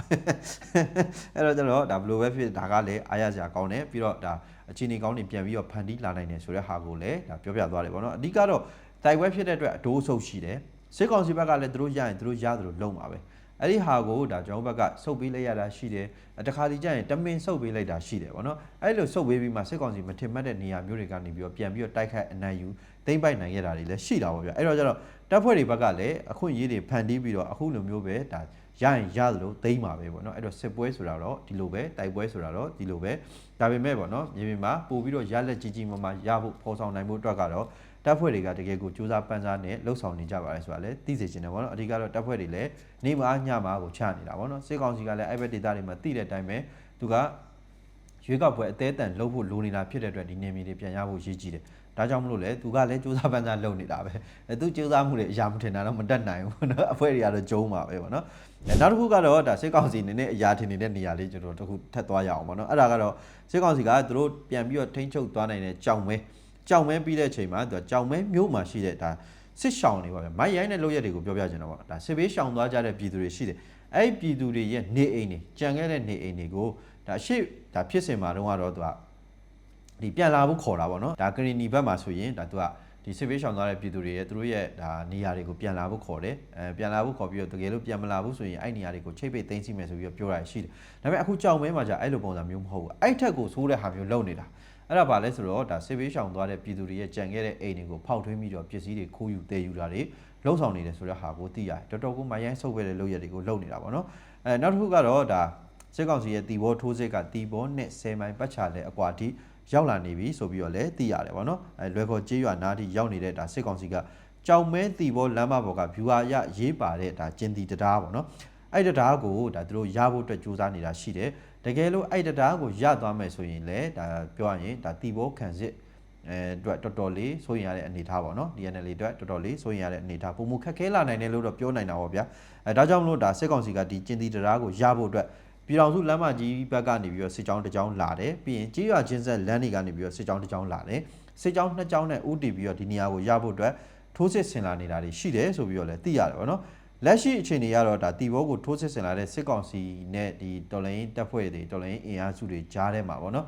Speaker 1: အဲ့တော့ကျတော့ဒါဘယ်လိုပဲဖြစ်ဒါကလည်းအားရစရာကောင်းတယ်ပြီးတော့ဒါအခြေအနေကောင်းတွေပြန်ပြီးတော့ဖန်တီးလာနိုင်တယ်ဆိုတဲ့ဟာကိုလည်းဒါပြောပြသွားတယ်ဗောနော်အဓိကတော့တိုက်ပွဲဖြစ်တဲ့အတွက်အဒိုးအဆုပ်ရှိတယ်စစ်ကောင်စီဘက်ကလည်းသူတို့ရရင်သူတို့ရသလိုလုံပါပဲ အဲ့ဒီဟာကိုဒါကျွန်တော်ဘက်ကစုပ်ပေးလိုက်ရတာရှိတယ်တခါဒီကျရင်တမင်စုပ်ပေးလိုက်တာရှိတယ်ဗောနော်အဲ့လိုစုပ်ပေးပြီးမှစစ်ကောင်စီမထင်မှတ်တဲ့နေရာမျိုးတွေကနေပြီးတော့ပြန်ပြီးတော့တိုက်ခိုက်အနိုင်ယူသိမ့်ပိုက်နိုင်ရတာတွေလည်းရှိတာပေါ့ဗျအဲ့တော့ကျတော့တပ်ဖွဲ့တွေဘက်ကလည်းအခွင့်အရေးတွေဖန်တီးပြီးတော့အခုလိုမျိုးပဲဒါရရင်ရသလိုသိမ့်ပါပဲဗောနော်အဲ့တော့စစ်ပွဲဆိုတာတော့ဒီလိုပဲတိုက်ပွဲဆိုတာတော့ဒီလိုပဲဒါပေမဲ့ဗောနော်မြေပြင်မှာပို့ပြီးတော့ရလက်ကြီးကြီးမမရဖို့ဖော်ဆောင်နိုင်ဖို့အတွက်ကတော့ တပ်ဖွဲ့တွေကတကယ်ကိုစူးစမ်းပန်းစားနဲ့လှုပ်ဆောင်နေကြပါတယ်ဆိုတာလည်းသိစေချင်တယ်ဗောနော်အဓိကတော့တပ်ဖွဲ့တွေလည်းနေမအားညမအားကိုချနေတာဗောနော်စစ်ကောင်စီကလည်းအဲ့ဘက်ဒေသတွေမှာတိတဲ့အတိုင်းပဲသူကရွေးကောက်ပွဲအသေးအတန်လှုပ်ဖို့လိုနေတာဖြစ်တဲ့အတွက်ဒီနေမြေတွေပြန်ရဖို့ရည်ကြီးတယ်ဒါကြောင့်မလို့လေသူကလည်းစူးစမ်းပန်းစားလုပ်နေတာပဲအဲသူစူးစမ်းမှုတွေအရာမထင်တာတော့မတက်နိုင်ဘူးနော်အဖွဲ့တွေကတော့ကျုံးပါပဲဗောနော်အဲနောက်တစ်ခုကတော့ဒါစစ်ကောင်စီအနေနဲ့အရာထင်နေတဲ့နေရာလေးကျွန်တော်တို့တစ်ခုထပ်သွားရအောင်ဗောနော်အဲ့ဒါကတော့စစ်ကောင်စီကသူတို့ပြန်ပြီးတော့ထိန်းချုပ်သွားနိုင်တဲ့ကြောင်မဲ ကြောင်မဲပြီးတဲ့အချိန်မှာသူကကြောင်မဲမျိုးမှာရှိတဲ့ဒါစစ်ရှောင်တွေပါပဲမိုက်ရိုင်းတဲ့လုပ်ရက်တွေကိုပြောပြချင်တာပေါ့ဒါစစ်ဘေးရှောင်သွားကြတဲ့ပြည်သူတွေရှိတယ်အဲ့ဒီပြည်သူတွေရဲ့နေအိမ်တွေကြံခဲ့တဲ့နေအိမ်တွေကိုဒါအရှိဒါဖြစ်စင်မှာတော့ကတော့သူကဒီပြန်လာဖို့ခေါ်တာပေါ့နော်ဒါကရင်နီဘက်မှာဆိုရင်ဒါသူကဒီစစ်ဘေးရှောင်သွားတဲ့ပြည်သူတွေရဲ့သူတို့ရဲ့ဒါနေရာတွေကိုပြန်လာဖို့ခေါ်တယ်အဲပြန်လာဖို့ခေါ်ပြီးတော့တကယ်လို့ပြန်မလာဘူးဆိုရင်အဲ့နေရာတွေကိုချိတ်ပိတ်သိမ်းစီမယ်ဆိုပြီးတော့ပြောတာရှိတယ်ဒါပေမဲ့အခုကြောင်မဲမှာじゃအဲ့လိုပုံစံမျိုးမဟုတ်ဘူးအဲ့ထက်ကိုဆိုးတဲ့ဟာမျိုးလုပ်နေတာ အဲ့ဒါဘာလဲဆိုတော့ဒါဆေးဘေးရှောင်သွားတဲ့ပြည်သူတွေရဲ့ကြံခဲ့တဲ့အိမ်တွေကိုဖောက်ထွင်းပြီးတော့ပစ္စည်းတွေခိုးယူတည်ယူတာတွေလှုပ်ဆောင်နေတယ်ဆိုတဲ့ဟာကိုသိရတယ်တော်တော်ကိုမရိုင်းဆုပ်ပဲတဲ့လုပ်ရက်တွေကိုလုပ်နေတာပေါ့နော်အဲနောက်တစ်ခုကတော့ဒါစစ်ကောင်စီရဲ့တီဘောထိုးစစ်ကတီဘောနဲ့10မိုင်ပတ်ချလဲအကွာတိရောက်လာနေပြီဆိုပြီးတော့လည်းသိရတယ်ပေါ့နော်အဲလွယ်ခေါ်ကြေးရွာနားတိရောက်နေတဲ့ဒါစစ်ကောင်စီကကြောင်မဲတီဘောလမ်းမပေါ်ကဗျူဟာရရေးပါတဲ့ဒါကျင်တီတရားပေါ့နော်အဲ့ဒီတရားကိုဒါသူတို့ရဖို့အတွက်ကြိုးစားနေတာရှိတယ် တကယ်လို့အဲ့ဒီတရားကိုရသွားမယ်ဆိုရင်လည်းဒါပြောရရင်ဒါတီဘောခံစစ်အဲအတွက်တော်တော်လေးစိုးရင်ရတဲ့အနေအထားပေါ့နော် DNL အတွက်တော်တော်လေးစိုးရင်ရတဲ့အနေအထားပုံမှုခက်ခဲလာနိုင်တယ်လို့တော့ပြောနိုင်တာပေါ့ဗျာအဲဒါကြောင့်မလို့ဒါစစ်ကောင်စီကဒီကျင်တီတရားကိုရဖို့အတွက်ပြည်တော်စုလမ်းမကြီးဘက်ကနေပြီးတော့စစ်ကြောင်းတစ်ကြောင်းလာတယ်ပြီးရင်ကြေးရွာချင်းဆက်လမ်းတွေကနေပြီးတော့စစ်ကြောင်းတစ်ကြောင်းလာတယ်စစ်ကြောင်းနှစ်ကြောင်းနဲ့ဥတီပြီးတော့ဒီနေရာကိုရဖို့အတွက်ထိုးစစ်ဆင်လာနေတာတွေရှိတယ်ဆိုပြီးတော့လည်းသိရတယ်ပေါ့နော် လက်ရှိအခြေအနေကတော့ဒါတီဘောကိုထိုးစစ်ဆင်လာတဲ့စစ်ကောင်စီနဲ့ဒီတော်လိုင်းတပ်ဖွဲ့တွေတော်လိုင်းအင်အားစုတွေကြားထဲမှာပေါ့နော်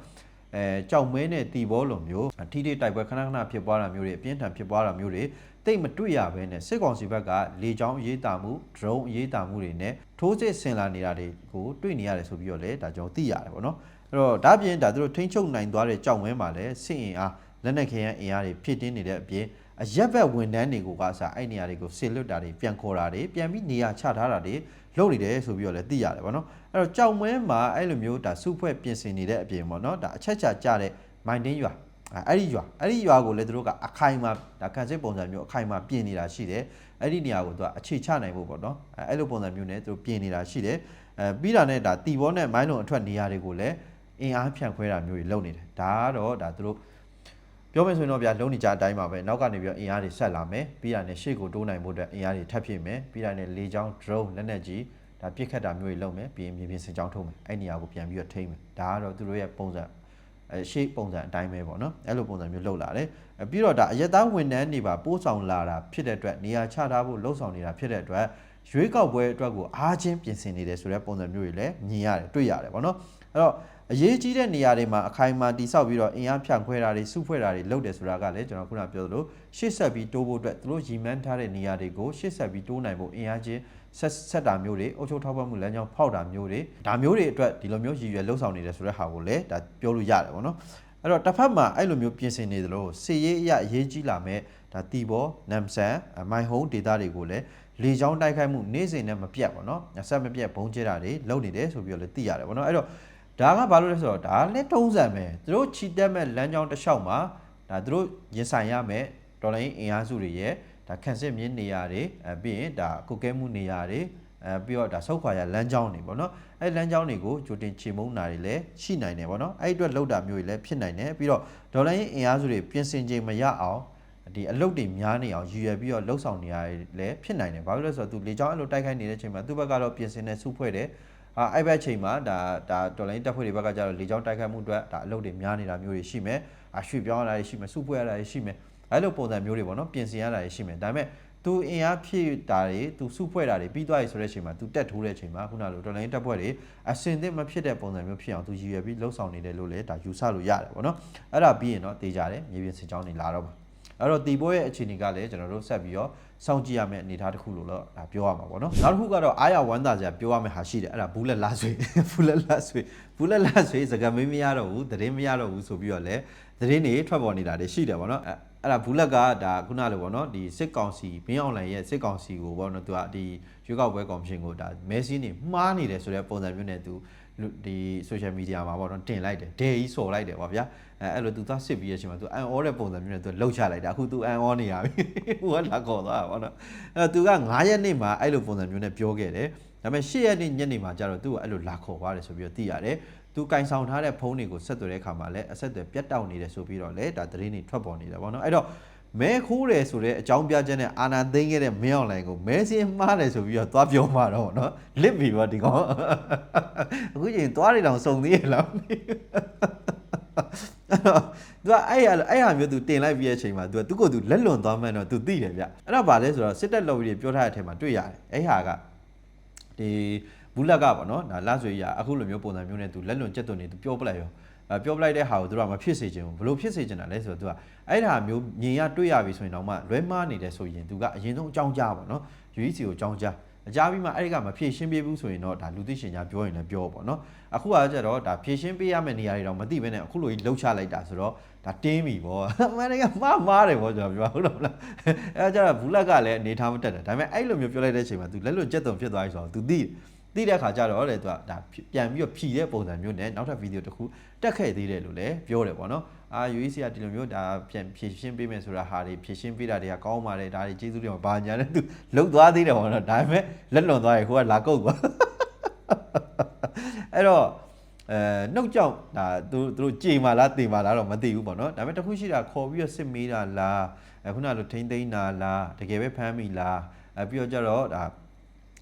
Speaker 1: အဲကြောက်မဲနဲ့တီဘောလိုမျိုးထိထိတိုက်ပွဲခဏခဏဖြစ်ပွားတာမျိုးတွေအပြင်းထန်ဖြစ်ပွားတာမျိုးတွေတိတ်မတွေ့ရဘဲနဲ့စစ်ကောင်စီဘက်ကလေကြောင်းအရေးတာမှု drone အရေးတာမှုတွေနဲ့ထိုးစစ်ဆင်လာနေတာတွေကိုတွေ့နေရတယ်ဆိုပြီးတော့လည်းဒါကျွန်တော်သိရတယ်ပေါ့နော်အဲ့တော့ဒါပြင်ဒါသူတို့ထိန်းချုပ်နိုင်သွားတဲ့ကြောက်မဲမှာလည်းစစ်အင်အားလက်နက်ခဲယမ်းအင်အားတွေဖြစ်တင်းနေတဲ့အပြင် အရက်ဘက်ဝန်တန်းတွေကိုကစားအဲ့နေရာတွေကိုဆေလွတ်တာတွေပြန်ခေါ်တာတွေပြန်ပြီးနေရာချထားတာတွေလုပ်နေတယ်ဆိုပြီးတော့လည်းသိရတယ်ဗောနော်အဲ့တော့ကြောင်မွဲမှာအဲ့လိုမျိုးဒါစုဖွဲ့ပြင်ဆင်နေတဲ့အပြင်ဗောနော်ဒါအချက်ချကြတဲ့မိုင်းတင်းရွာအဲ့ဒီရွာအဲ့ဒီရွာကိုလည်းသူတို့ကအခိုင်အမာဒါကန်စစ်ပုံစံမျိုးအခိုင်အမာပြင်နေတာရှိတယ်အဲ့ဒီနေရာကိုသူကအခြေချနိုင်ဖို့ဗောနော်အဲ့လိုပုံစံမျိုးနဲ့သူတို့ပြင်နေတာရှိတယ်အဲပြီးတာနဲ့ဒါတီဘောနဲ့မိုင်းလုံးအထွက်နေရာတွေကိုလည်းအင်အားဖြန့်ခွဲတာမျိုးတွေလုပ်နေတယ်ဒါကတော့ဒါသူတို့ ပြောမယ်ဆိုရင်တော့ဗျာလုံးနေကြအတိုင်းပါပဲနောက်ကနေပြီးတော့အင်အားတွေဆက်လာမယ်ပြီးတာနဲ့ရှေ့ကိုတိုးနိုင်ဖို့အတွက်အင်အားတွေထပ်ဖြည့်မယ်ပြီးတာနဲ့လေကြောင်း drone လက်နက်ကြီးဒါပြစ်ခတ်တာမျိုးတွေလုပ်မယ်ပြီးရင်မြေပြင်စစ်ကြောင်းထုတ်မယ်အဲ့နေရာကိုပြန်ပြီးတော့ထိမ့်မယ်ဒါကတော့သူတို့ရဲ့ပုံစံအဲရှေ့ပုံစံအတိုင်းပဲပေါ့နော်အဲ့လိုပုံစံမျိုးလုပ်လာတယ်အဲပြီးတော့ဒါအရက်သားဝန်ထမ်းတွေပါပို့ဆောင်လာတာဖြစ်တဲ့အတွက်နေရာချထားဖို့လှုံ့ဆော်နေတာဖြစ်တဲ့အတွက်ရွေးကောက်ပွဲအတွက်ကိုအားချင်းပြင်ဆင်နေတယ်ဆိုတဲ့ပုံစံမျိုးတွေလည်းမြင်ရတယ်တွေ့ရတယ်ပေါ့နော်အဲ့တော့ အရေးကြီးတဲ့နေရာတွေမှာအခိုင်အမာတိဆောက်ပြီးတော့အင်အားဖြန့်ခွဲတာတွေစုဖွဲ့တာတွေလုပ်တယ်ဆိုတာကလည်းကျွန်တော်ခုနပြောသလိုရှေ့ဆက်ပြီးတိုးဖို့အတွက်သူတို့ရည်မှန်းထားတဲ့နေရာတွေကိုရှေ့ဆက်ပြီးတိုးနိုင်ဖို့အင်အားချင်းဆက်ဆက်တာမျိုးတွေအုပ်ချုပ်ထောက်ပံ့မှုလမ်းကြောင်းဖောက်တာမျိုးတွေဒါမျိုးတွေအတွက်ဒီလိုမျိုးရည်ရွယ်လှုပ်ဆောင်နေတယ်ဆိုတဲ့ဟာကိုလည်းဒါပြောလို့ရတယ်ပေါ့နော်အဲ့တော့တစ်ဖက်မှာအဲ့လိုမျိုးပြင်ဆင်နေသလိုစီရေးအရအရေးကြီးလာမဲ့ဒါတီဘောနမ်ဆန်မိုင်ဟုံးဒေတာတွေကိုလည်းလေချောင်းတိုက်ခိုက်မှုနေ့စဉ်နဲ့မပြတ်ပေါ့နော်အဆက်မပြတ်ဘုံကျဲတာတွေလုပ်နေတယ်ဆိုပြီးတော့လည်းသိရတယ်ပေါ့နော်အဲ့တော့ ဒါကဘာလို့လဲဆိုတော့ဒါလည်းတုံးစံပဲသူတို့ချီတက်မဲ့လမ်းကြောင်းတစ်လျှောက်မှာဒါသူတို့ရင်ဆိုင်ရမဲ့တော်လိုင်းအင်အားစုတွေရဲ့ဒါခန့်စစ်မြင်းနေရာတွေအဲပြီးရင်ဒါကုတ်ကဲမှုနေရာတွေအဲပြီးတော့ဒါဆုတ်ခွာရလမ်းကြောင်းတွေပေါ့နော်အဲလမ်းကြောင်းတွေကိုကြိုတင်ချေမုန်းတာတွေလည်းရှိနိုင်တယ်ပေါ့နော်အဲ့အတွက်လောက်တာမျိုးတွေလည်းဖြစ်နိုင်တယ်ပြီးတော့ဒေါ်လာရင်းအင်အားစုတွေပြင်ဆင်ချိန်မရအောင်ဒီအလုတ်တွေများနေအောင်ရည်ရွယ်ပြီးတော့လှုပ်ဆောင်နေရတယ်လည်းဖြစ်နိုင်တယ်ဘာလို့လဲဆိုတော့သူလေကြောင်းအဲ့လိုတိုက်ခိုက်နေတဲ့အချိန်မှာသူ့ဘက်ကတော့ပြင်ဆင်နေစုဖွဲ့တယ် အာအဲ့ဘက်ချိန်မှာဒါဒါတော်လိုင်းတက်ဖွဲ့တွေဘက်ကကြတော့လေကြောင်းတိုက်ခိုက်မှုအတွက်ဒါအလုပ်တွေများနေတာမျိုးတွေရှိမယ်အရွှေ့ပြောင်းရတာတွေရှိမယ်စုဖွဲ့ရတာတွေရှိမယ်အဲ့လိုပုံစံမျိုးတွေပေါ့နော်ပြင်ဆင်ရတာတွေရှိမယ်ဒါပေမဲ့သူအင်အားဖြည့်တာတွေသူစုဖွဲ့တာတွေပြီးသွားပြီဆိုတဲ့အချိန်မှာသူတက်ထိုးတဲ့အချိန်မှာခုနလိုတော်လိုင်းတက်ဖွဲ့တွေအစင်သစ်မဖြစ်တဲ့ပုံစံမျိုးဖြစ်အောင်သူရည်ရွယ်ပြီးလှုပ်ဆောင်နေတယ်လို့လည်းဒါယူဆလို့ရတယ်ပေါ့နော်အဲ့ဒါပြီးရင်တော့တေးကြတယ်မြေပြင်စစ်ကြောင်းတွေလာတော့မှာ အဲ့တော့တီဘိုးရဲ့အခြေအနေကလည်းကျွန်တော်တို့ဆက်ပြီးတော့စောင့်ကြည့်ရမယ့်အနေအထားတစ်ခုလို့တော့ဒါပြောရမှာပေါ့နော်နောက်တစ်ခုကတော့အားရဝမ်းသာစရာပြောရမယ့်ဟာရှိတယ်အဲ့ဒါဘူးလက်လာဆွေဘူးလက်လာဆွေဘူးလက်လာဆွေစကားမင်းမရတော့ဘူးသတင်းမရတော့ဘူးဆိုပြီးတော့လည်းသတင်းတွေထွက်ပေါ်နေတာတွေရှိတယ်ပေါ့နော်အဲ့အဲ့ဒါဘူးလက်ကဒါခုနလိုပေါ့နော်ဒီစစ်ကောင်စီဘင်းအောင်လိုင်ရဲ့စစ်ကောင်စီကိုပေါ့နော်သူကဒီရွေးကောက်ပွဲကော်မရှင်ကိုဒါမဲစင်းနေမှားနေတယ်ဆိုတဲ့ပုံစံမျိုးနဲ့သူဒီ social media မှာပေါ့နော်တင်လိုက်တယ်ဒဲကြီးစော်လိုက်တယ်ပေါ့ဗျာ အဲအဲ့လိုသူသွားစစ်ပြီးရဲ့အချိန်မှာသူအန်အောတဲ့ပုံစံမျိုးနဲ့သူလှုပ်ချလိုက်တာအခုသူအန်အောနေရပြီဟိုကလာခေါ်သွားတာပေါ့နော်အဲသူက9ရက်နေ့မှာအဲ့လိုပုံစံမျိုးနဲ့ပြောခဲ့တယ်ဒါပေမဲ့10ရက်နေ့ညနေမှာကျတော့သူကအဲ့လိုလာခေါ်သွားတယ်ဆိုပြီးတော့သိရတယ်သူကင်ဆောင်ထားတဲ့ဖုန်းတွေကိုဆက်သွယ်တဲ့အခါမှာလည်းအဆက်အသွယ်ပြတ်တောက်နေတယ်ဆိုပြီးတော့လည်းဒါသတင်းတွေထွက်ပေါ်နေတယ်ပေါ့နော်အဲ့တော့မဲခိုးတယ်ဆိုတဲ့အကြောင်းပြချက်နဲ့အာနာသိမ်းခဲ့တဲ့မင်းအောင်လိုင်ကိုမဲစင်းမှားတယ်ဆိုပြီးတော့သွားပြောမှာတော့ဗောနော်လစ်ပြီဗောဒီကောင်အခုချိန်သွားနေတော့စုံသေးရလား အဲ့တော့သူကအဲ့ရအဲ့ဟာမျိုးသူတင်လိုက်ပြီးရဲ့အချိန်မှာသူကသူ့ကိုယ်သူလက်လွန်သွားမှန်းတော့သူသိတယ်ဗျအဲ့တော့ဗာလဲဆိုတော့စစ်တပ်လော်ဘီတွေပြောထားတဲ့အထက်မှာတွေ့ရတယ်အဲ့ဟာကဒီဘူးလက်ကပေါ့နော်ဒါလဆွေရအခုလိုမျိုးပုံစံမျိုးနဲ့သူလက်လွန်ကြက်သွန်နေသူပြောပလိုက်ရောပြောပလိုက်တဲ့ဟာကိုသူတို့ကမဖြစ်စေချင်ဘူးဘလို့ဖြစ်စေချင်တာလဲဆိုတော့သူကအဲ့ဒါမျိုးမြင်ရတွေ့ရပြီဆိုရင်တော့မှလွဲမှားနေတယ်ဆိုရင်သူကအရင်ဆုံးအကြောင်းကြားပါနော် UEC ကိုအကြောင်းကြား အကြပြီးမှအဲ့ဒီကမဖြည့်ရှင်းပေးဘူးဆိုရင်တော့ဒါလူသိရှင်ကြားပြောရင်လည်းပြောပေါ့နော်အခုကကြတော့ဒါဖြည့်ရှင်းပေးရမယ့်နေရာတွေတော့မသိဘဲနဲ့အခုလိုကြီးလှုပ်ချလိုက်တာဆိုတော့ဒါတင်းပြီပေါ့အမှန်တကယ်မှားမားတယ်ပေါ့ကျွန်တော်ပြောဟုတ်တော့မလားအဲကြတော့ဘူးလက်ကလည်းအနေထားမတက်တယ်ဒါပေမဲ့အဲ့လိုမျိုးပြောလိုက်တဲ့အချိန်မှာ तू လက်လွတ်ကြက်တုံဖြစ်သွားပြီဆိုတော့ तू သိတယ် သိတဲ့အခါကျတော့လေ तू ကဒါပြန်ပြီးတော့ဖြီတဲ့ပုံစံမျိုးနဲ့နောက်ထပ်ဗီဒီယိုတစ်ခုတက်ခဲ့သေးတယ်လို့လည်းပြောတယ်ပေါ့နော်အာ UEC ကဒီလိုမျိုးဒါပြန်ဖြည့်ရှင်းပေးမယ်ဆိုတာဟာတွေဖြည့်ရှင်းပေးတာတွေကကောင်းပါတယ်ဒါတွေကျေးဇူးတင်ပါဘာညာနဲ့ तू လှုပ်သွားသေးတယ်ပေါ့နော်ဒါပေမဲ့လက်လွန်သွားရင်ဟိုကလာကုတ်သွားအဲ့တော့အဲနှုတ်ကြောင့်ဒါသူသူတို့ကြေမာလားတင်မာလားတော့မသိဘူးပေါ့နော်ဒါပေမဲ့တစ်ခုရှိတာခေါ်ပြီးတော့စစ်မေးတာလားအဲခုနလိုထိမ့်သိမ်းတာလားတကယ်ပဲဖမ်းမိလားအဲပြီးတော့ကြတော့ဒါ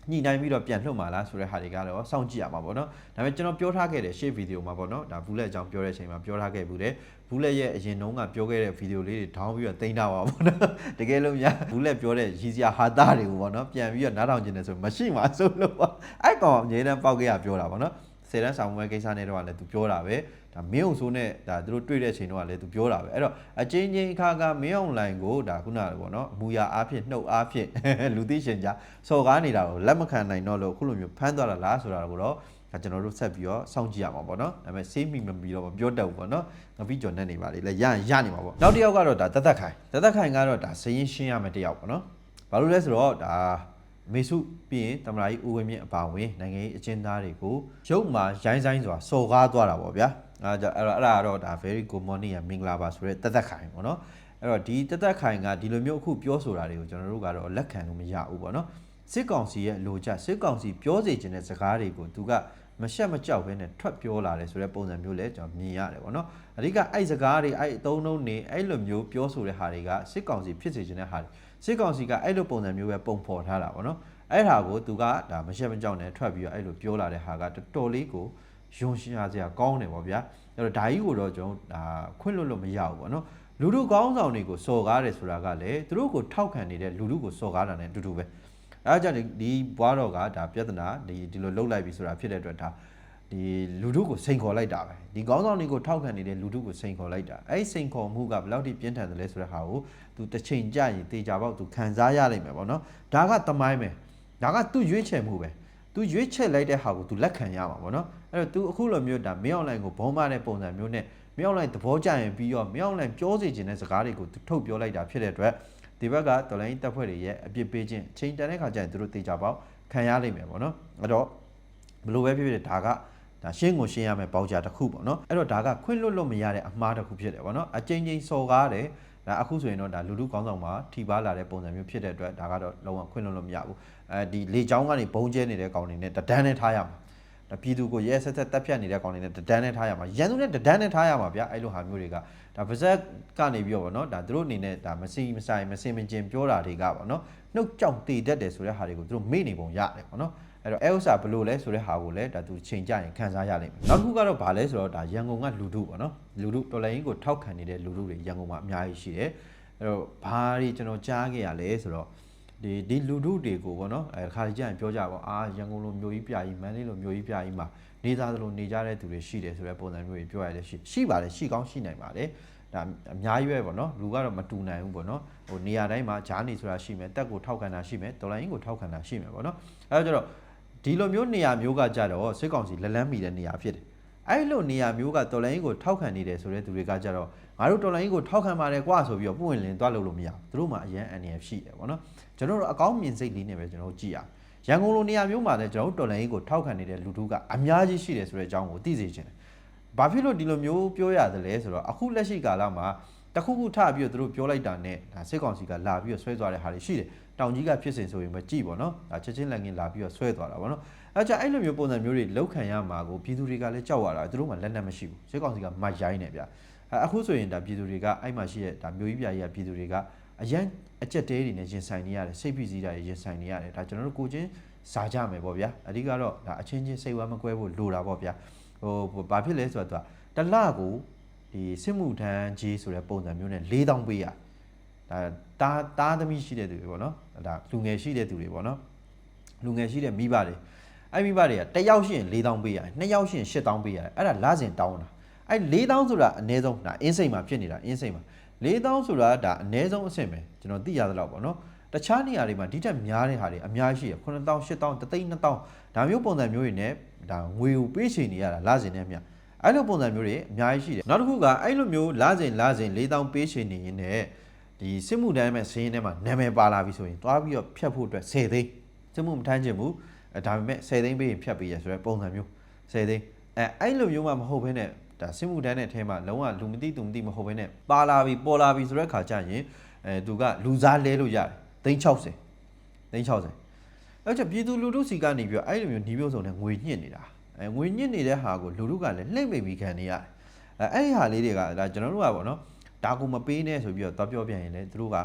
Speaker 1: ညှိနှိုင်းပြီးတော့ပြန်လွှတ်မှာလားဆိုတဲ့ဟာတွေကတော့စောင့်ကြည့်ရမှာပေါ့နော်ဒါပေမဲ့ကျွန်တော်ပြောထားခဲ့တဲ့ရှေ့ဗီဒီယိုမှာပေါ့နော်ဒါဘူးလက်အကြောင်းပြောတဲ့အချိန်မှာပြောထားခဲ့ဘူးတယ်ဘူးလက်ရဲ့အရင်တုန်းကပြောခဲ့တဲ့ဗီဒီယိုလေးတွေဒေါင်းပြီးတော့တင်တာပါပေါ့နော်တကယ်လို့များဘူးလက်ပြောတဲ့ရည်စရာဟာသားတွေကိုပေါ့နော်ပြန်ပြီးတော့နားထောင်ခြင်းနဲ့ဆိုမရှိမှအဆုံးလို့ပါအဲ့ကောင်အငြင်းတန်းပေါက်ခဲ့ရပြောတာပေါ့နော် ဆယ်တန်းဆောင်ပွဲကိစ္စနဲ့တော့လည်းသူပြောတာပဲဒါမင်းအောင်ဆိုးနဲ့ဒါသူတို့တွေ့တဲ့ချိန်တော့လည်းသူပြောတာပဲအဲ့တော့အချင်းချင်းအခါကမင်းအောင်လိုင်ကိုဒါခုနကပေါ့နော်အမူအရာအားဖြင့်နှုတ်အားဖြင့်လူသိရှင်ကြားစော်ကားနေတာကိုလက်မခံနိုင်တော့လို့ခုလိုမျိုးဖမ်းသွားတာလားဆိုတာကိုတော့ဒါကျွန်တော်တို့ဆက်ပြီးတော့စောင့်ကြည့်ရမှာပေါ့နော်ဒါပေမဲ့ဆေးမိမပြီးတော့မပြောတတ်ဘူးပေါ့နော်ငပိကျော်နဲ့နေပါလေလဲရရင်ရနေမှာပေါ့နောက်တစ်ယောက်ကတော့ဒါတသက်ခိုင်တသက်ခိုင်ကတော့ဒါစရင်ရှင်းရမယ့်တစ်ယောက်ပေါ့နော်ဘာလို့လဲဆိုတော့ဒါ မေစုပြီးရင်တမလာကြီးဦးဝင်းမြင့်အပါဝင်နိုင်ငံရေးအကျဉ်းသားတွေကိုရုပ်မှာရိုင်းဆိုင်စွာစော်ကားသွားတာပေါ့ဗျာအဲဒါအဲ့တော့အဲ့ဒါကတော့ဒါ very good morning ရမင်္ဂလာပါဆိုတဲ့တသက်ခိုင်ပေါ့နော်အဲ့တော့ဒီတသက်ခိုင်ကဒီလိုမျိုးအခုပြောဆိုတာတွေကိုကျွန်တော်တို့ကတော့လက်ခံလို့မရဘူးပေါ့နော်စစ်ကောင်စီရဲ့လိုချက်စစ်ကောင်စီပြောစေခြင်းတဲ့စကားတွေကိုသူကမရှက်မကြောက်ဘဲနဲ့ထွက်ပြောလာတယ်ဆိုတဲ့ပုံစံမျိုးလဲကျွန်တော်မြင်ရတယ်ပေါ့နော်အဓိကအဲ့စကားတွေအဲ့အသုံးနှုန်းတွေအဲ့လိုမျိုးပြောဆိုတဲ့ဟာတွေကစစ်ကောင်စီဖြစ်စေခြင်းတဲ့ဟာတွေ စစ်ကောင်စီကအဲ့လိုပုံစံမျိုးပဲပုံဖော်ထားတာပေါ့နော်အဲ့ဟာကိုသူကဒါမရှက်မကြောက်နဲ့ထွက်ပြီးတော့အဲ့လိုပြောလာတဲ့ဟာကတော်တော်လေးကိုယွန်ရှင်ရစရာကောင်းတယ်ပေါ့ဗျာအဲ့တော့ဒါကြီးကိုတော့ကျွန်တော်ဒါခွင့်လွတ်လို့မရဘူးပေါ့နော်လူတို့ကောင်းဆောင်တွေကိုစော်ကားတယ်ဆိုတာကလည်းသူတို့ကိုထောက်ခံနေတဲ့လူတို့ကိုစော်ကားတာနဲ့အတူတူပဲအဲဒါကြောင့်ဒီဒီဘွားတော်ကဒါပြဿနာဒီဒီလိုလှုပ်လိုက်ပြီဆိုတာဖြစ်တဲ့အတွက်ဒါ ဒီလူတို့ကိုစိန်ခေါ်လိုက်တာပဲဒီကောင်းဆောင်တွေကိုထောက်ခံနေတဲ့လူတို့ကိုစိန်ခေါ်လိုက်တာအဲ့ဒီစိန်ခေါ်မှုကဘယ်လောက်ထိပြင်းထန်တယ်လဲဆိုတဲ့ဟာကိုသူတစ်ချိန်ကြာရင်တေချာပေါက်သူခံစားရလိမ့်မယ်ပေါ့နော်ဒါကတမိုင်းပဲဒါကသူ့ရွေးချယ်မှုပဲသူရွေးချယ်လိုက်တဲ့ဟာကိုသူလက်ခံရမှာပေါ့နော်အဲ့တော့ तू အခုလိုမျိုးဒါမင်းအောင်လိုင်းကိုဘုံမတဲ့ပုံစံမျိုးနဲ့မင်းအောင်လိုင်းသဘောကျရင်ပြီးတော့မင်းအောင်လိုင်းပြောစီခြင်းတဲ့စကားတွေကိုသူထုတ်ပြောလိုက်တာဖြစ်တဲ့အတွက်ဒီဘက်ကတော်လိုင်းတပ်ဖွဲ့တွေရဲ့အပြစ်ပေးခြင်းချိန်တန်တဲ့ခါကျရင်သူတို့တေချာပေါက်ခံရလိမ့်မယ်ပေါ့နော်အဲ့တော့ဘယ်လိုပဲဖြစ်ဖြစ်ဒါက ဒါရှင်းကိုရှင်းရမယ်ပေါကြတစ်ခုပေါ့နော်အဲ့တော့ဒါကခွင့်လွတ်လို့မရတဲ့အမှားတစ်ခုဖြစ်တယ်ပေါ့နော်အချိန်ချင်းစော်ကားတယ်ဒါအခုဆိုရင်တော့ဒါလူလူကောင်းဆောင်မှာထိပါလာတဲ့ပုံစံမျိုးဖြစ်တဲ့အတွက်ဒါကတော့လုံးဝခွင့်လွတ်လို့မရဘူးအဲဒီလေချောင်းကနေဘုံကျဲနေတဲ့ကောင်တွေနဲ့တဒန်းနဲ့ထားရမှာဒါပြည်သူကိုရဲဆက်ဆက်တက်ဖြတ်နေတဲ့ကောင်တွေနဲ့တဒန်းနဲ့ထားရမှာရန်သူနဲ့တဒန်းနဲ့ထားရမှာဗျအဲ့လိုဟာမျိုးတွေကဒါပါဇက်ကနေပြီးတော့ဗောနော်ဒါသူတို့အနေနဲ့ဒါမစီမဆိုင်မစင်မကျင်ပြောတာတွေကဗောနော်နှုတ်ကြောင်တည်တတ်တယ်ဆိုတဲ့ဟာတွေကိုသူတို့မေ့နေပုံရတယ်ဗောနော် အဲ့တော့အဲဥစ္စာဘယ်လိုလဲဆိုတဲ့ဟာကိုလည်းဒါသူချိန်ကြရင်ခံစားရလိမ့်မယ်နောက်တစ်ခုကတော့ဗာလဲဆိုတော့ဒါရန်ကုန်ကလူထုပေါ့နော်လူထုတော်လိုင်းကိုထောက်ခံနေတဲ့လူထုတွေရန်ကုန်မှာအများကြီးရှိတယ်အဲ့တော့ဘာတွေကျွန်တော်ကြားခဲ့ရလဲဆိုတော့ဒီဒီလူထုတွေကိုပေါ့နော်အဲခါကြီးကြရင်ပြောကြပါအာရန်ကုန်လိုမျိုးကြီးပြကြီးမန္တလေးလိုမျိုးကြီးပြကြီးမှာနေသားသလိုနေကြတဲ့သူတွေရှိတယ်ဆိုတဲ့ပုံစံမျိုးတွေပြောရတယ်ရှိရှိပါတယ်ရှိကောင်းရှိနိုင်ပါတယ်ဒါအများကြီးပဲပေါ့နော်လူကတော့မတူနိုင်ဘူးပေါ့နော်ဟိုနေရာတိုင်းမှာဂျားနေဆိုတာရှိမယ်တက်ကိုထောက်ခံတာရှိမယ်တော်လိုင်းကိုထောက်ခံတာရှိမယ်ပေါ့နော်အဲဒါကြတော့ ဒီလိုမျိုးနေရာမျိုးကကြတော့စစ်ကောင်စီလက်လန်းမီတဲ့နေရာဖြစ်တယ်အဲ့လိုနေရာမျိုးကတော်လိုင်းကိုထောက်ခံနေတယ်ဆိုတဲ့သူတွေကကြတော့ငါတို့တော်လိုင်းကိုထောက်ခံပါတယ်ကွာဆိုပြီးတော့ပွင့်လင်းသွားလို့လို့မရဘူးသူတို့မှအရန် NF ရှိတယ်ပေါ့နော်ကျွန်တော်တို့အကောင်းမြင်စိတ်လေးနဲ့ပဲကျွန်တော်တို့ကြည့်ရရန်ကုန်လိုနေရာမျိုးမှာလည်းကျွန်တော်တို့တော်လိုင်းကိုထောက်ခံနေတဲ့လူထုကအများကြီးရှိတယ်ဆိုတဲ့အကြောင်းကိုသိစေချင်တယ်ဘာဖြစ်လို့ဒီလိုမျိုးပြောရတယ်လဲဆိုတော့အခုလက်ရှိကာလမှာ တခုခုထပြီးတော့သူတို့ပြောလိုက်တာနဲ့ဒါစစ်ကောင်စီကလာပြီးတော့ဆွဲသွားတဲ့ဟာတွေရှိတယ်တောင်ကြီးကဖြစ်စဉ်ဆိုရင်ပဲကြည်ပေါ့နော်ဒါချက်ချင်းလက်ငင်းလာပြီးတော့ဆွဲသွားတာပေါ့နော်အဲကြအဲ့လိုမျိုးပုံစံမျိုးတွေလောက်ခံရမှာကိုပြည်သူတွေကလည်းကြောက်ရတာသူတို့မှလက်နက်မရှိဘူးစစ်ကောင်စီကမိုက်ရိုင်းနေဗျအဲအခုဆိုရင်ဒါပြည်သူတွေကအဲ့မှာရှိတဲ့ဒါမျိုးကြီးပြကြီးကပြည်သူတွေကအရန်အကြက်တဲတွေနဲ့ရင်ဆိုင်နေရတယ်စိတ်ဖိစီးတာတွေရင်ဆိုင်နေရတယ်ဒါကျွန်တော်တို့ကိုချင်းစားကြမယ်ပေါ့ဗျာအဓိကတော့ဒါအချင်းချင်းစိတ်ဝမ်းမကွဲဖို့လိုတာပေါ့ဗျာဟိုဘာဖြစ်လဲဆိုတော့တလကို ဒီစစ်မှုထမ်းကြီးဆိုတဲ့ပုံစံမျိုးနဲ့၄000ပေးရဒါတားတားသမီးရှိတဲ့သူတွေပေါ့နော်ဒါလူငယ်ရှိတဲ့သူတွေပေါ့နော်လူငယ်ရှိတဲ့မိဘတွေအဲ့မိဘတွေကတစ်ယောက်ရှိရင်၄000ပေးရတယ်နှစ်ယောက်ရှိရင်8000ပေးရတယ်အဲ့ဒါလစဉ်တောင်းတာအဲ့၄000ဆိုတာအနည်းဆုံးဒါအင်းစိတ်မှာဖြစ်နေတာအင်းစိတ်မှာ၄000ဆိုတာဒါအနည်းဆုံးအဆင့်ပဲကျွန်တော်သိရသလောက်ပေါ့နော်တခြားနေရာတွေမှာဒီထက်များတဲ့ဟာတွေအများကြီးရှိရ9000 8000 3000 2000ဒါမျိုးပုံစံမျိုးတွေနဲ့ဒါငွေကိုပေးချေနေရတာလစဉ်နဲ့အမျှ အဲ့လိုပုံစံမျိုးတွေအများကြီးရှိတယ်နောက်တစ်ခုကအဲ့လိုမျိုးလစဉ်လစဉ်4000ပေးချေနေရင်လည်းဒီစစ်မှုတန်းမဲ့ဈေးထဲမှာနာမည်ပါလာပြီဆိုရင်တွားပြီးတော့ဖြတ်ဖို့အတွက်10သိန်းစစ်မှုမထမ်းချင်ဘူးအဲဒါပေမဲ့10သိန်းပေးရင်ဖြတ်ပေးရဆိုတဲ့ပုံစံမျိုး10သိန်းအဲအဲ့လိုမျိုးမှမဟုတ်ဘဲနဲ့ဒါစစ်မှုတန်းတဲ့အဲမှာလုံးဝလူမသိသူမသိမဟုတ်ဘဲနဲ့ပါလာပြီပေါ်လာပြီဆိုတဲ့ခါကျရင်အဲသူကလူစားလဲလို့ရတယ်သိန်း60သိန်း60အဲ့ကျပြည်သူလူထုစီကနေပြီးတော့အဲ့လိုမျိုးညီမျိုးစုံနဲ့ငွေညှစ်နေတာ အဲငွေညှစ်နေတဲ့ဟာကိုလူထုကလည်းလှိမ့်မိပြီးခံနေရတယ်အဲအဲ့ဒီဟာလေးတွေကဒါကျွန်တော်တို့ကပေါ့နော်ဒါကိုမပေးနဲ့ဆိုပြီးတော့တော့ပြောပြရင်လည်းသူတို့က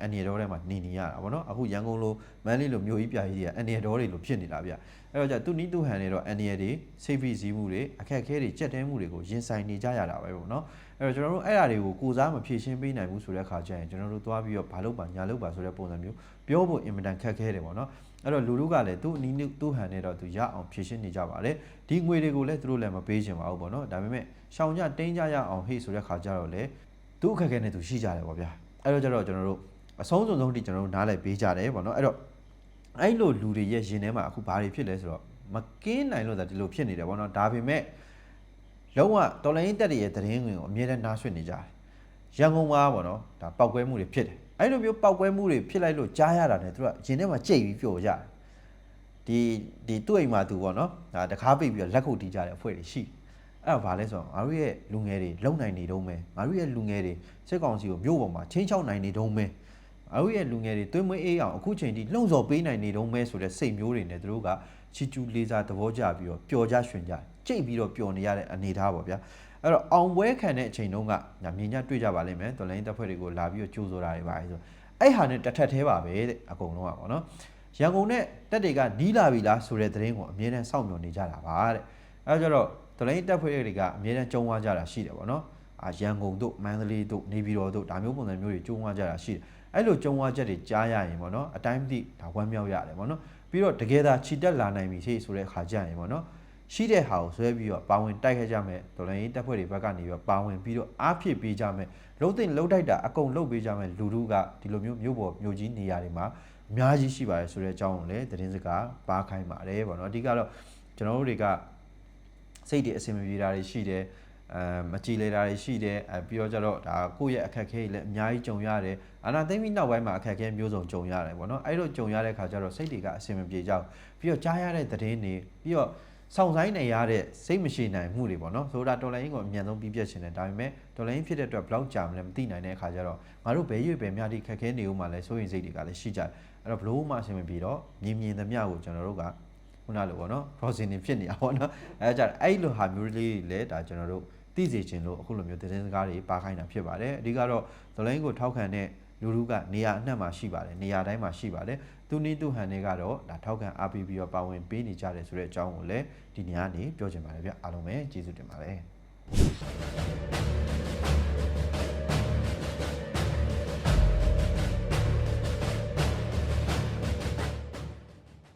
Speaker 1: အန်ရီတော်ထဲမှာနေနေရတာဗောနော်အခုရန်ကုန်လိုမန်းလေးလိုမြို့ကြီးပြကြီးတွေကအန်ရီတော်တွေလိုဖြစ်နေတာဗျအဲ့တော့じゃသူနီးသူဟန်နေတော့အန်ရီတွေစိတ်ဖိစီးမှုတွေအခက်အခဲတွေကြက်တဲမှုတွေကိုရင်ဆိုင်နေကြရတာပဲဗောနော်အဲ့တော့ကျွန်တော်တို့အဲ့အရာတွေကိုကိုစားမဖြည့်ရှင်းပေးနိုင်ဘူးဆိုတဲ့အခါကျရင်ကျွန်တော်တို့သွားပြီးတော့ဘာလုပ်ပါညာလုပ်ပါဆိုတဲ့ပုံစံမျိုးပြောဖို့အင်မတန်ခက်ခဲတယ်ဗောနော် အဲ့တော့လူလူကလည်းသူ့အနီးသူ့ဟန်နေတော့သူရအောင်ဖြည့်ရှင်းနေကြပါတယ်ဒီငွေတွေကိုလည်းသူတို့လည်းမပေးချင်ပါဘူးဗောနော်ဒါပေမဲ့ရှောင်ကြတင်းကြရအောင်ဟေ့ဆိုတဲ့ခါကျတော့လေသူ့အခက်အခဲနဲ့သူရှိကြတယ်ဗောဗျာအဲ့တော့ကျတော့ကျွန်တော်တို့အဆုံးစုံဆုံးထိကျွန်တော်တို့နားလည်ပေးကြတယ်ဗောနော်အဲ့တော့အဲ့လိုလူတွေရဲ့ရင်ထဲမှာအခုဘာတွေဖြစ်လဲဆိုတော့မကင်းနိုင်လို့သာဒီလိုဖြစ်နေတယ်ဗောနော်ဒါပေမဲ့လုံးဝတော်လိုင်းတက်ရဲ့သတင်းဝင်ကိုအမြဲတမ်းနားဆွင့်နေကြတယ်ရန်ကုန်မှာဗောနော်ဒါပောက်ကွဲမှုတွေဖြစ်တယ် အဲ့လိုမျိုးပောက်ကွဲမှုတွေဖြစ်လိုက်လို့ကြားရတာ ਨੇ သူကအရင်ထဲမှာကြိတ်ပြီးပျော်ကြတယ်ဒီဒီသူ့အိမ်မှာသူပေါ့နော်ဒါတကားပိတ်ပြီးတော့လက်ခုပ်တီးကြတဲ့အဖွဲ့တွေရှိအဲ့ဒါဘာလဲဆိုတော့ငါတို့ရဲ့လူငယ်တွေလုံနိုင်နေတုံးပဲငါတို့ရဲ့လူငယ်တွေစစ်ကောင်စီကိုမြို့ပေါ်မှာချင်းချောက်နိုင်နေတုံးပဲငါတို့ရဲ့လူငယ်တွေသွေးမွေးအေးအောင်အခုချိန်ထိလှုံ့ဆော်ပေးနိုင်နေတုံးပဲဆိုတဲ့စိတ်မျိုးတွေနဲ့သူတို့ကချီကျူးလေးစားသဘောကျပြီးတော့ပျော်ကြရွှင်ကြ ကြိတ်ပြီးတော့ပျော်နေရတဲ့အနေအထားပေါ့ဗျာအဲ့တော့အောင်ပွဲခံတဲ့အချိန်တုန်းကညာမြင်ညတွေ့ကြပါလိမ့်မယ်တော်လိုင်းတပ်ဖွဲ့တွေကိုလာပြီးတော့ကြိုးဆိုတာတွေပါလေဆိုအဲ့ဟာနဲ့တစ်ထက်သေးပါပဲတဲ့အကုန်လုံးကပေါ့နော်ရန်ကုန်နဲ့တက်တွေကနီးလာပြီလားဆိုတဲ့သတင်းကိုအမြဲတမ်းစောင့်မျှော်နေကြတာပါတဲ့အဲဒါကြတော့ဒလိုင်းတက်ဖွဲ့တွေကအမြဲတမ်းကြုံဝါကြတာရှိတယ်ဗောနော်အာရန်ကုန်တို့မန္တလေးတို့နေပြည်တော်တို့ဒါမျိုးပုံစံမျိုးတွေကြုံဝါကြတာရှိတယ်အဲ့လိုကြုံဝါချက်တွေကြားရရင်ဗောနော်အတိုင်းမသိဒါဝမ်းမြောက်ရတယ်ဗောနော်ပြီးတော့တကယ်သာခြိတက်လာနိုင်ပြီရှိဆိုတဲ့ခါကြရင်ဗောနော် ရှိတဲ့ဟာကိုဆွဲပြီးတော့ပါဝင်တိုက်ခဲ့ကြမယ်ဒေါ်လာရင်းတက်ဖွဲ့တွေဘက်ကနေပြီးတော့ပါဝင်ပြီးတော့အားဖြစ်ပေးကြမယ်လုံးသိမ့်လုံးတိုက်တာအကုန်လုံးပေးကြမယ်လူလူကဒီလိုမျိုးမျိုးပေါ်မျိုးကြီးနေရာတွေမှာအများကြီးရှိပါတယ်ဆိုတဲ့အကြောင်းကိုလည်းသတင်းစကားပါခိုင်းပါတယ်ပေါ့နော်အဓိကတော့ကျွန်တော်တို့တွေကစိတ်တွေအဆင်မပြေတာတွေရှိတယ်အဲမကြည်လေတာတွေရှိတယ်အဲပြီးတော့ကျတော့ဒါကိုယ့်ရဲ့အခက်အခဲတွေလည်းအများကြီးကြုံရတယ်အာနာသိမ့်ပြီးနောက်ပိုင်းမှာအခက်အခဲမျိုးစုံကြုံရတယ်ပေါ့နော်အဲ့လိုကြုံရတဲ့ခါကျတော့စိတ်တွေကအဆင်မပြေကြဘူးပြီးတော့ကြားရတဲ့သတင်းတွေပြီးတော့ ဆောင်ဆိုင်နေရတဲ့စိတ်မရှိနိုင်မှုတွေပေါ့နော်ဆိုတာတော်လိုင်းကိုအမြန်ဆုံးပြီးပြတ်ရှင်တယ်ဒါပေမဲ့တော်လိုင်းဖြစ်တဲ့အတွက်ဘယ်လောက်ကြာမလဲမသိနိုင်တဲ့အခါကျတော့ငါတို့ဘယ်ရွေ့ဘယ်များဒီခက်ခဲနေဦးမှာလဲစိုးရင်စိတ်တွေကလည်းရှိကြတယ်အဲ့တော့ဘလို့မှအဆင်မပြေတော့မြင်မြင်သမျှကိုကျွန်တော်တို့ကခုနလိုပေါ့နော် crossing နေဖြစ်နေတာပေါ့နော်အဲကြအဲ့လိုဟာမျိုးလေးတွေလည်းဒါကျွန်တော်တို့သိစေချင်လို့အခုလိုမျိုးသတင်းစကားတွေပါခိုင်းတာဖြစ်ပါတယ်အဓိကတော့ဒလိုင်းကိုထောက်ခံတဲ့လူလူကနေရာအနှံ့မှာရှိပါတယ်နေရာတိုင်းမှာရှိပါတယ် သူနည်းသူဟန်တွေကတော့ဒါထောက်ခံအားပေးပြီးတော့ပါဝင်ပေးနေကြတယ်ဆိုတဲ့အကြောင်းကိုလည်းဒီနေရာကနေပြောချင်ပါတယ်ဗျအားလုံးပဲကျေးဇူးတင်ပါတယ်